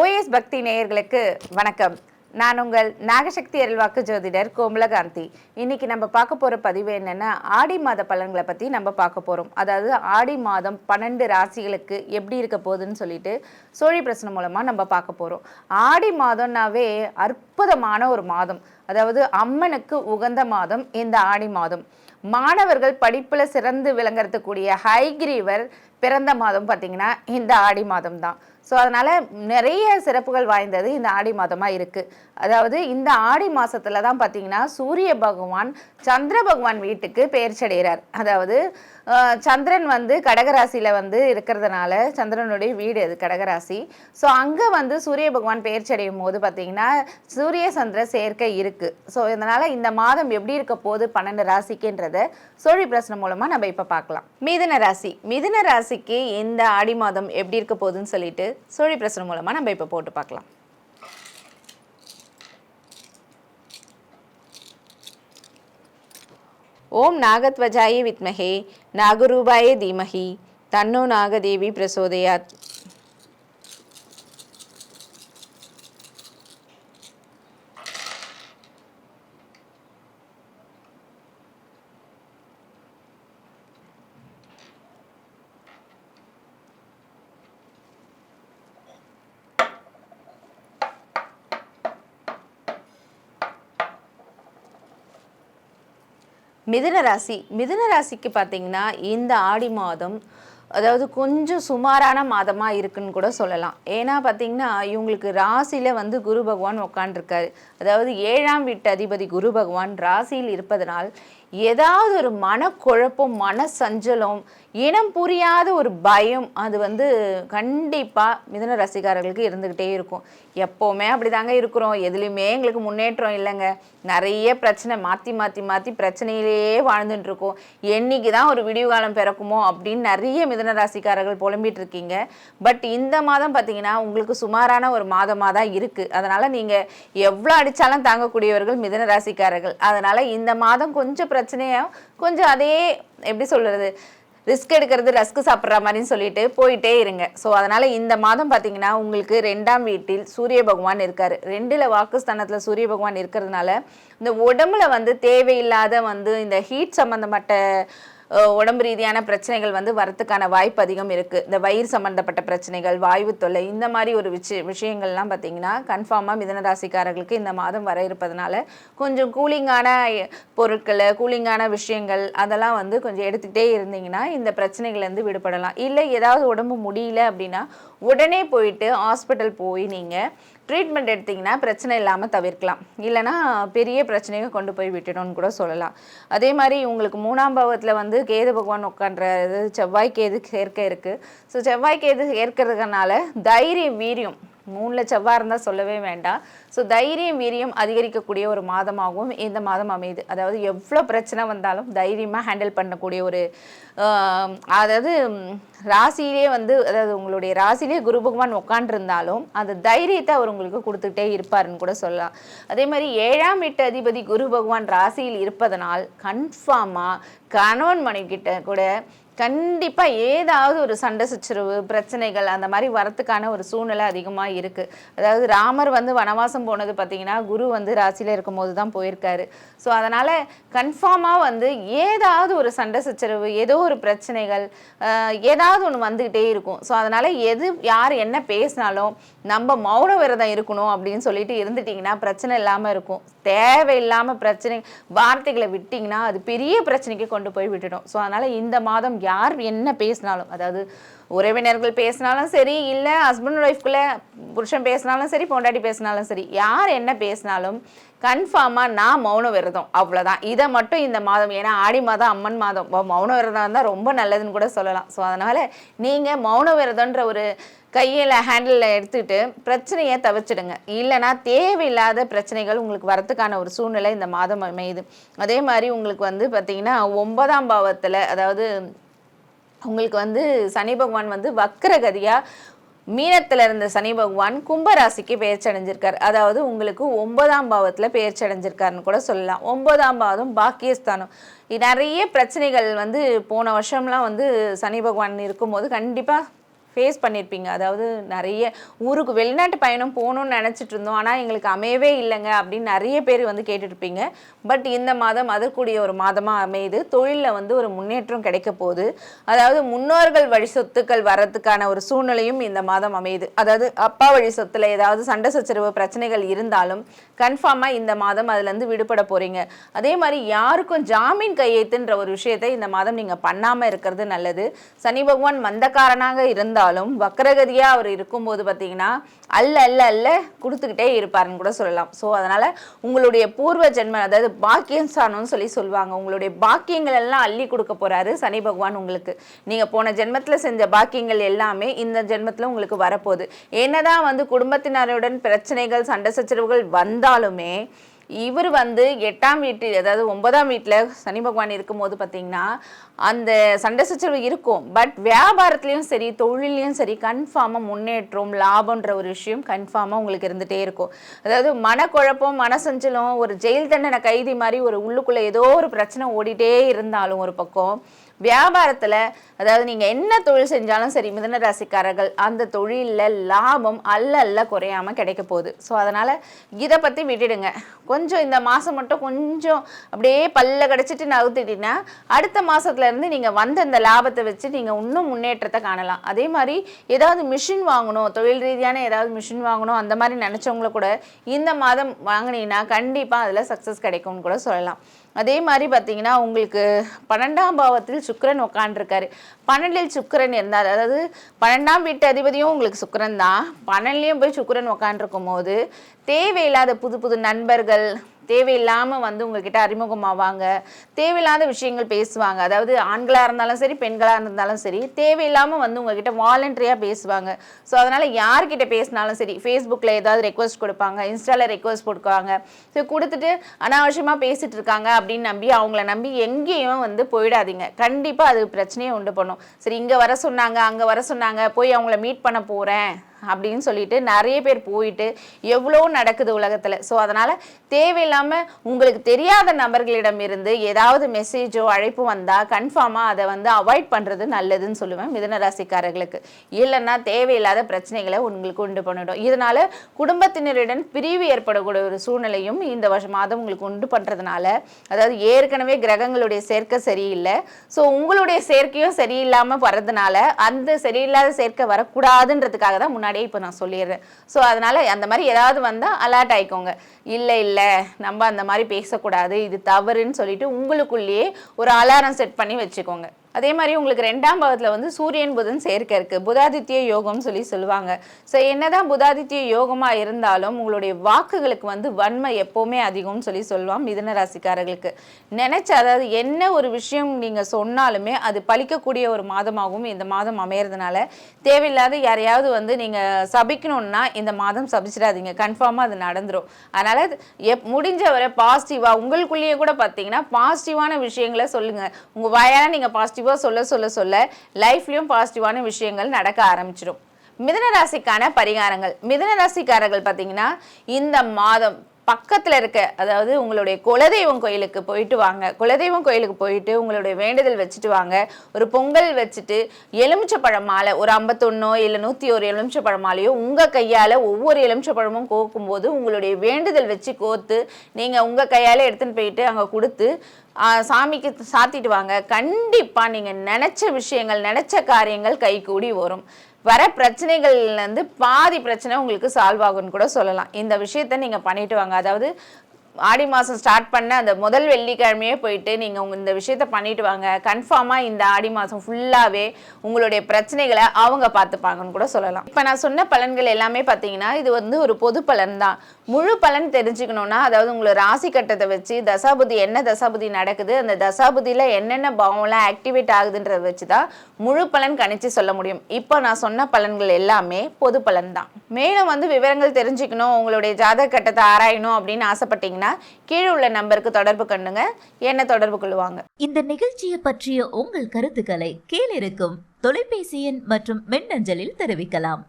OS பக்தி நேயர்களுக்கு வணக்கம். நான் உங்கள் நாகசக்தி அருள்வாக்கு ஜோதிடர் கோமலகாந்தி. இன்னைக்கு நம்ம பார்க்க போகிற பதிவு என்னென்னா ஆடி மாத பலன்களை பற்றி நம்ம பார்க்க போகிறோம் அதாவது ஆடி மாதம் பன்னெண்டு ராசிகளுக்கு எப்படி இருக்க போகுதுன்னு சொல்லிட்டு சோழி பிரச்சனை மூலமாக நம்ம பார்க்க போகிறோம் ஆடி மாதம்னாவே அற்புதமான ஒரு மாதம். அதாவது அம்மனுக்கு உகந்த மாதம் இந்த ஆடி மாதம். மாணவர்கள் படிப்பில் சிறந்து விளங்கறதுக்கூடிய ஹைகிரீவர் பிறந்த மாதம் பார்த்தீங்கன்னா இந்த ஆடி மாதம் தான் ஸோ அதனால் நிறைய சிறப்புகள் வாய்ந்தது இந்த ஆடி மாதமாக இருக்குது அதாவது இந்த ஆடி மாசத்துல தான் பார்த்தீங்கன்னா சூரிய பகவான் சந்திர பகவான் வீட்டுக்கு பெயர்ச்சடைகிறார். அதாவது சந்திரன் வந்து கடகராசியில் வந்து இருக்கிறதுனால சந்திரனுடைய வீடு அது கடகராசி. ஸோ அங்கே வந்து சூரிய பகவான் பெயர்ச்சடையும் போது பார்த்தீங்கன்னா சூரிய சந்திர சேர்க்கை இருக்குது ஸோ இதனால் இந்த மாதம் எப்படி இருக்க போகுது பன்னெண்டு ராசிக்குன்றத சோழி பிரச்சனை மூலமாக நம்ம இப்போ பார்க்கலாம் மிதுன ராசி. மிதுன ராசிக்கு இந்த ஆடி மாதம் எப்படி இருக்க போகுதுன்னு சொல்லிட்டு சோழி பிரச்சனை மூலமாக நம்ம இப்போ போட்டு பார்க்கலாம் ஓம் நாகத்வஜாய வித்மகே நாகரூபாய தீமகி தன்னோ நாகதேவி பிரசோதயாத். மிதுன ராசி. மிதுன ராசிக்கு பார்த்தீங்கன்னா இந்த ஆடி மாதம் அதாவது கொஞ்சம் சுமாரான மாதமாக இருக்குன்னு கூட சொல்லலாம். ஏன்னா பார்த்தீங்கன்னா இவங்களுக்கு ராசியில் வந்து குரு பகவான் உட்காண்டிருக்காரு அதாவது ஏழாம் வீட்டு அதிபதி குரு பகவான் ராசியில் இருப்பதனால் ஏதாவது ஒரு மனக்குழப்பம் மன சஞ்சலம் இனம் புரியாத ஒரு பயம் அது வந்து கண்டிப்பாக மிதுன ரசிகாரர்களுக்கு இருந்துக்கிட்டே இருக்கும். எப்போவுமே அப்படி தாங்க இருக்கிறோம். எதுலேயுமே எங்களுக்கு முன்னேற்றம் இல்லைங்க. நிறைய பிரச்சனை மாற்றி மாற்றி மாற்றி பிரச்சனையிலேயே வாழ்ந்துட்டு இருக்கோம் என்னைக்கு தான் ஒரு விடிவு காலம் பிறக்குமோ அப்படின்னு நிறைய மிதுன ராசிக்காரர்கள் புலம்பிட்டு இருக்கீங்க பட் இந்த மாதம் பார்த்தீங்கன்னா உங்களுக்கு சுமாரான ஒரு மாதமாக தான் இருக்குது அதனால் நீங்கள் எவ்வளோ அடித்தாலும் தாங்கக்கூடியவர்கள் மிதுன ராசிக்காரர்கள். அதனால் இந்த மாதம் கொஞ்சம் பிரச்சனையாக கொஞ்சம் அதே எப்படி சொல்கிறது ரிஸ்க் எடுக்கிறது ரஸ்க் சாப்பிட்ற மாதிரின்னு சொல்லிட்டு போயிட்டே இருங்க. ஸோ அதனால் இந்த மாதம் பார்த்தீங்கன்னா உங்களுக்கு ரெண்டாம் வீட்டில் சூரிய பகவான் இருக்கார். ரெண்டில் வாக்குஸ்தானத்தில் சூரிய பகவான் இருக்கிறதுனால இந்த உடம்புல வந்து தேவையில்லாத வந்து இந்த ஹீட் சம்மந்தப்பட்ட உடம்பு ரீதியான பிரச்சனைகள் வந்து வரத்துக்கான வாய்ப்பு அதிகம் இருக்குது இந்த வயிறு சம்மந்தப்பட்ட பிரச்சனைகள் வாய்வு தொல்லை இந்த மாதிரி ஒரு விஷய விஷயங்கள்லாம் பார்த்தீங்கன்னா கன்ஃபார்மாக மிதனராசிக்காரர்களுக்கு இந்த மாதம் வர இருப்பதனால கொஞ்சம் கூலிங்கான பொருட்கள் கூலிங்கான விஷயங்கள் அதெல்லாம் வந்து கொஞ்சம் எடுத்துகிட்டே இருந்தீங்கன்னா இந்த பிரச்சனைகள்லேருந்து விடுபடலாம். இல்லை ஏதாவது உடம்பு முடியல அப்படின்னா உடனே போயிட்டு ஹாஸ்பிட்டல் போய் நீங்கள் ட்ரீட்மெண்ட் எடுத்தீங்கன்னா பிரச்சனை இல்லாமல் தவிர்க்கலாம். இல்லைன்னா பெரிய பிரச்சனையை கொண்டு போய் விட்டுடணும்னு கூட சொல்லலாம். அதே மாதிரி உங்களுக்கு மூணாம் பாவத்தில் வந்து கேது பகவான் உட்காண்றது செவ்வாய் கேது சேர்க்கை இருக்குது ஸோ செவ்வாய் கேது சேர்க்கறதுனால தைரிய வீரியம் மூணில் செவ்வாய் இருந்தால் சொல்லவே வேண்டாம். ஸோ தைரியம் வீரியம் அதிகரிக்கக்கூடிய ஒரு மாதமாகவும் இந்த மாதம் அமையுது. அதாவது எவ்வளோ பிரச்சனை வந்தாலும் தைரியமாக ஹேண்டில் பண்ணக்கூடிய ஒரு அதாவது ராசியிலே வந்து அதாவது உங்களுடைய ராசியிலே குரு பகவான் உட்காண்டிருந்தாலும் அந்த தைரியத்தை அவர் உங்களுக்கு கொடுத்துக்கிட்டே இருப்பாருன்னு கூட சொல்லலாம். அதே மாதிரி ஏழாம் எட்டு அதிபதி குரு பகவான் ராசியில் இருப்பதனால் கன்ஃபார்மாக கணவன் மனைவி கிட்ட கூட கண்டிப்பாக ஏதாவது ஒரு சண்டை சச்சரவு பிரச்சனைகள் அந்த மாதிரி வரத்துக்கான ஒரு சூழ்நிலை அதிகமாக இருக்குது அதாவது ராமர் வந்து வனவாசம் போனது பார்த்தீங்கன்னா குரு வந்து ராசியில் இருக்கும்போது தான் போயிருக்காரு. ஸோ அதனால் கன்ஃபார்மாக வந்து ஏதாவது ஒரு சண்டை சச்சரவு ஏதோ ஒரு பிரச்சனைகள் ஏதாவது ஒன்று வந்துக்கிட்டே இருக்கும். ஸோ அதனால் எது யார் என்ன பேசினாலும் நம்ம மௌன விரதம் இருக்கணும் அப்படின்னு சொல்லிட்டு இருந்துட்டிங்கன்னா பிரச்சனை இல்லாமல் இருக்கும். தேவையில்லாமல் பிரச்சனை வார்த்தைகளை விட்டிங்கன்னா அது பெரிய பிரச்சனைக்கு கொண்டு போய் விட்டுடும். ஸோ அதனால் இந்த மாதம் யார் என்ன பேசினாலும் அதாவது உறவினர்கள் பேசினாலும் சரி இல்லை ஹஸ்பண்ட் ஒய்ஃப்குள்ளே புருஷன் பேசினாலும் சரி பொண்டாட்டி பேசினாலும் சரி யார் என்ன பேசினாலும் கன்ஃபார்மாக நான் மௌன விரதம் அவ்வளோதான் இதை மட்டும் இந்த மாதம் ஏன்னா ஆடி மாதம் அம்மன் மாதம் மௌன விரதம் இருந்தால் ரொம்ப நல்லதுன்னு கூட சொல்லலாம். ஸோ அதனால் நீங்கள் மௌன விரதம்ன்ற ஒரு கையில் ஹேண்டிலில் எடுத்துகிட்டு பிரச்சனையை தவிர்ச்சிடுங்க இல்லைன்னா தேவையில்லாத பிரச்சனைகள் உங்களுக்கு வரத்துக்கான ஒரு சூழ்நிலை இந்த மாதம் அமையுது. அதே மாதிரி உங்களுக்கு வந்து பார்த்தீங்கன்னா ஒன்பதாம் பாவத்தில் அதாவது உங்களுக்கு வந்து சனி பகவான் வந்து வக்கரகதியாக மீனத்தில் இருந்த சனி பகவான் கும்பராசிக்கு பெயர்ச்சி அடைஞ்சிருக்கார் அதாவது உங்களுக்கு ஒன்பதாம் பாவத்தில் பெயர்ச்சி அடைஞ்சிருக்காருன்னு கூட சொல்லலாம். ஒன்பதாம் பாவம் பாக்கியஸ்தானம். நிறைய பிரச்சனைகள் வந்து போன வருஷம்லாம் வந்து சனி பகவான் இருக்கும்போது கண்டிப்பாக ஃபேஸ் பண்ணியிருப்பீங்க அதாவது நிறைய ஊருக்கு வெளிநாட்டு பயணம் போகணும்னு நினச்சிட்டு இருந்தோம். ஆனால் எங்களுக்கு அமையவே இல்லைங்க அப்படின்னு நிறைய பேர் வந்து கேட்டுட்ருப்பீங்க பட் இந்த மாதம் அதற்குரிய ஒரு மாதமாக அமையுது. தொழிலில் வந்து ஒரு முன்னேற்றம் கிடைக்க போகுது. அதாவது முன்னோர்கள் வழி சொத்துக்கள் வரத்துக்கான ஒரு சூழ்நிலையும் இந்த மாதம் அமையுது. அதாவது அப்பா வழி சொத்தில் ஏதாவது சண்டை சச்சரவு பிரச்சனைகள் இருந்தாலும் கன்ஃபார்மாக இந்த மாதம் அதுலேருந்து விடுபட போகிறீங்க அதே மாதிரி யாருக்கும் ஜாமீன் கையெழுத்துன்ற ஒரு விஷயத்தை இந்த மாதம் நீங்கள் பண்ணாமல் இருக்கிறது நல்லது. சனி பகவான் மந்தக்காரனாக இருந்தாலும் வக்கரகதியாக அவர் இருக்கும்போது பார்த்தீங்கன்னா அல்ல அல்ல அல்ல கொடுத்துக்கிட்டே இருப்பாருன்னு கூட சொல்லலாம். ஸோ அதனால் உங்களுடைய பூர்வ ஜென்ம அதாவது பாக்கியம் சாணம்னு சொல்லி சொல்லுவாங்க. உங்களுடைய பாக்கியங்கள் எல்லாம் அள்ளி கொடுக்க போகிறாரு சனி பகவான் உங்களுக்கு. நீங்கள் போன ஜென்மத்தில் செஞ்ச பாக்கியங்கள் எல்லாமே இந்த ஜென்மத்தில் உங்களுக்கு வரப்போகுது. என்னதான் வந்து குடும்பத்தினருடன் பிரச்சனைகள் சண்டை சச்சரவுகள் வந்தாலுமே இவர் வந்து எட்டாம் வீட்டில் அதாவது ஒன்பதாம் வீட்டில் சனி பகவான் இருக்கும்போது பார்த்தீங்கன்னா அந்த சண்டை சச்சரவு இருக்கும். பட் வியாபாரத்துலேயும் சரி தொழிலையும் சரி கன்ஃபார்மாக முன்னேற்றம் லாபம்ன்ற ஒரு விஷயம் கன்ஃபார்மாக உங்களுக்கு இருந்துகிட்டே இருக்கும். அதாவது மனக்குழப்பம் மனசஞ்சலம் ஒரு ஜெயில் தண்டனை கைதி மாதிரி ஒரு உள்ளுக்குள்ளே ஏதோ ஒரு பிரச்சனை ஓடிட்டே இருந்தாலும் ஒரு பக்கம் வியாபாரத்தில் அதாவது நீங்கள் என்ன தொழில் செஞ்சாலும் சரி மிதன ராசிக்காரர்கள் அந்த தொழிலில் லாபம் அல்ல அல்ல குறையாமல் கிடைக்க போகுது. ஸோ அதனால் இதை பற்றி விட்டுடுங்க. கொஞ்சம் இந்த மாதம் மட்டும் கொஞ்சம் அப்படியே பல்ல கிடச்சிட்டு நகர்த்திட்டீங்கன்னா அடுத்த மாதத்துலேருந்து நீங்கள் வந்த இந்த லாபத்தை வச்சு நீங்கள் இன்னும் முன்னேற்றத்தை காணலாம். அதே மாதிரி ஏதாவது மிஷின் வாங்கணும் தொழில் ரீதியான ஏதாவது மிஷின் வாங்கணும் அந்த மாதிரி நினச்சவங்கள கூட இந்த மாதம் வாங்கினீங்கன்னா கண்டிப்பாக அதில் சக்ஸஸ் கிடைக்கும்னு கூட சொல்லலாம். அதே மாதிரி பார்த்தீங்கன்னா உங்களுக்கு பன்னெண்டாம் பாவத்தில் சுக்கரன் உட்காண்டிருக்காரு பன்னெண்டில் சுக்கிரன் இருந்தார். அதாவது பன்னெண்டாம் வீட்டு அதிபதியும் உங்களுக்கு சுக்கரன் தான். பன்னெண்டுலேயும் போய் சுக்கரன் உட்காண்டிருக்கும் போது தேவையில்லாத புது புது நண்பர்கள் தேவையில்லாமல் வந்து உங்ககிட்ட அறிமுகமாவாங்க. தேவையில்லாத விஷயங்கள் பேசுவாங்க. அதாவது ஆண்களாக இருந்தாலும் சரி பெண்களாக இருந்தாலும் சரி தேவையில்லாமல் வந்து உங்ககிட்ட வாலண்டரியாக பேசுவாங்க. ஸோ அதனால் யார்கிட்ட பேசினாலும் சரி ஃபேஸ்புக்கில் ஏதாவது ரெக்வஸ்ட் கொடுப்பாங்க இன்ஸ்டாவில் ரெக்வஸ்ட் கொடுக்குவாங்க. ஸோ கொடுத்துட்டு அனாவசியமாக பேசிகிட்டு இருக்காங்க அப்படின்னு நம்பி அவங்கள நம்பி எங்கேயும் வந்து போயிடாதீங்க. கண்டிப்பாக அது பிரச்சனையை உண்டு பண்ணும். சரி இங்கே வர சொன்னாங்க அங்கே வர சொன்னாங்க போய் அவங்கள மீட் பண்ண போகிறேன் அப்படின்னு சொல்லிட்டு நிறைய பேர் போயிட்டு எவ்வளோ நடக்குது உலகத்தில். ஸோ அதனால் தேவையில்லாமல் உங்களுக்கு தெரியாத நபர்களிடம் இருந்து ஏதாவது மெசேஜோ அழைப்பு வந்தால் கன்ஃபார்மாக அதை வந்து அவாய்ட் பண்ணுறது நல்லதுன்னு சொல்லுவேன் மிதன ராசிக்காரர்களுக்கு. இல்லைன்னா தேவையில்லாத பிரச்சனைகளை உங்களுக்கு உண்டு பண்ணிடும். இதனால் குடும்பத்தினருடன் பிரிவு ஏற்படக்கூடிய ஒரு சூழ்நிலையும் இந்த வருஷம் மாதம் உங்களுக்கு உண்டு பண்ணுறதுனால அதாவது ஏற்கனவே கிரகங்களுடைய சேர்க்கை சரியில்லை. ஸோ உங்களுடைய சேர்க்கையும் சரியில்லாமல் வர்றதுனால அந்த சரியில்லாத சேர்க்கை வரக்கூடாதுன்றதுக்காக தான் முன்னாடி முன்னாடியே இப்போ நான் சொல்லிடுறேன். ஸோ அதனால் அந்த மாதிரி ஏதாவது வந்தால் அலர்ட் ஆகிக்கோங்க இல்லை இல்லை நம்ம அந்த மாதிரி பேசக்கூடாது இது தவறுன்னு சொல்லிட்டு உங்களுக்குள்ளேயே ஒரு அலாரம் செட் பண்ணி வச்சுக்கோங்க. அதே மாதிரி உங்களுக்கு ரெண்டாம் பாவத்தில் வந்து சூரியன் புதன் சேர்க்கை இருக்குது புதாதித்ய யோகம்னு சொல்லி சொல்லுவாங்க. ஸோ என்னதான் புதாதித்ய யோகமாக இருந்தாலும் உங்களுடைய வாக்குகளுக்கு வந்து வன்மை எப்போவுமே அதிகம்னு சொல்லி சொல்லுவான் மிதன ராசிக்காரர்களுக்கு. நினச்ச அதாவது என்ன ஒரு விஷயம் நீங்கள் சொன்னாலுமே அது பழிக்கக்கூடிய ஒரு மாதமாகவும் இந்த மாதம் அமையிறதுனால தேவையில்லாத யாரையாவது வந்து நீங்கள் சபிக்கணும்னா இந்த மாதம் சபிச்சிடாதீங்க. கன்ஃபார்மாக அது நடந்துடும் அதனால் எப் முடிஞ்ச வரை பாசிட்டிவாக உங்களுக்குள்ளேயே கூட பார்த்தீங்கன்னா பாசிட்டிவான விஷயங்களை சொல்லுங்கள் உங்கள் வாயால் நீங்கள் பாசிட்டிவ் பாசிட்டிவாக சொல்ல சொல்ல சொல்ல லைஃப்லையும் பாசிட்டிவான விஷயங்கள் நடக்க ஆரம்பிச்சிடும் மிதன ராசிக்கான பரிகாரங்கள். மிதன ராசிக்காரர்கள் பார்த்தீங்கன்னா இந்த மாதம் பக்கத்தில் இருக்க அதாவது உங்களுடைய குலதெய்வம் கோயிலுக்கு போயிட்டு வாங்க. குலதெய்வம் கோயிலுக்கு போயிட்டு உங்களுடைய வேண்டுதல் வச்சுட்டு வாங்க. ஒரு பொங்கல் வச்சுட்டு எலுமிச்சப்பழம் மாலை ஒரு ஐம்பத்தொன்னோ இல்லை நூற்றி ஒரு எலுமிச்சப்பழம் மாலையோ உங்கள் கையால் ஒவ்வொரு எலுமிச்சப்பழமும் கோக்கும்போது உங்களுடைய வேண்டுதல் வச்சு கோத்து நீங்கள் உங்கள் கையால் எடுத்துன்னு போயிட்டு அங்கே கொடுத்து சாமிக்கு சாத்திட்டு வாங்க. கண்டிப்பாக நீங்கள் நினச்ச விஷயங்கள் நினச்ச காரியங்கள் கைகூடி வரும். வர பிரச்சனைகள்லேருந்து பாதி பிரச்சனை உங்களுக்கு சால்வ் ஆகும்னு கூட சொல்லலாம். இந்த விஷயத்த நீங்கள் பண்ணிட்டு வாங்க. அதாவது ஆடி மாதம் ஸ்டார்ட் பண்ண அந்த முதல் வெள்ளிக்கிழமையே போயிட்டு நீங்கள் உங்கள் இந்த விஷயத்த பண்ணிட்டு வாங்க. கன்ஃபார்மாக இந்த ஆடி மாதம் ஃபுல்லாகவே உங்களுடைய பிரச்சனைகளை அவங்க பார்த்துப்பாங்கன்னு கூட சொல்லலாம். இப்போ நான் சொன்ன பலன்கள் எல்லாமே பார்த்தீங்கன்னா இது வந்து ஒரு பொது பலன் தான். முழு பலன் தெரிஞ்சுக்கணுன்னா அதாவது உங்களை ராசி கட்டத்தை வச்சு தசாபுதி என்ன தசாபுதி நடக்குது அந்த தசாபுதியில் என்னென்ன பாவம்லாம் ஆக்டிவேட் ஆகுதுன்றதை வச்சு தான் முழு பலன் கணிச்சு சொல்ல முடியும். இப்போ நான் சொன்ன பலன்கள் எல்லாமே பொது பலன் தான். மேலும் வந்து விவரங்கள் தெரிஞ்சுக்கணும் உங்களுடைய ஜாதக கட்டத்தை ஆராயணும் அப்படின்னு ஆசைப்பட்டீங்கன்னா கீழே உள்ள நம்பருக்கு தொடர்பு கண்டுங்க. என்ன தொடர்பு கொள்ளுவாங்க இந்த நிகழ்ச்சியை பற்றிய உங்கள் கருத்துக்களை கீழிருக்கும் தொலைபேசி எண் மற்றும் மின்னஞ்சலில் தெரிவிக்கலாம்.